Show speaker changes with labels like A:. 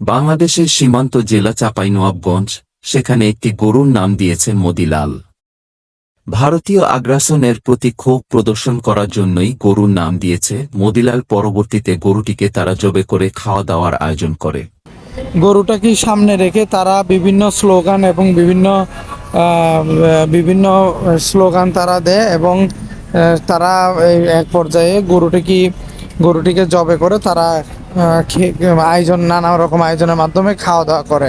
A: বাংলাদেশের সীমান্ত জেলা চাঁপাইনবাবগঞ্জ, সেখানে একটি গরুর নাম দিয়েছে মদিলাল। ভারতীয় আগ্রাসনের প্রতি ক্ষোভ প্রদর্শন করার জন্যই গরুর নাম দিয়েছে মদিলাল। পরবর্তীতে গরুটিকে তারা জবে করে খাওয়া দাওয়ার আয়োজন করে।
B: গরুটাকে সামনে রেখে তারা বিভিন্ন স্লোগান এবং বিভিন্ন বিভিন্ন স্লোগান তারা দেয় এবং তারা এক পর্যায়ে গরুটিকে গরুটিকে জবে করে তারা আয়োজন নানা রকম আয়োজনের মাধ্যমে খাওয়া দাওয়া করে।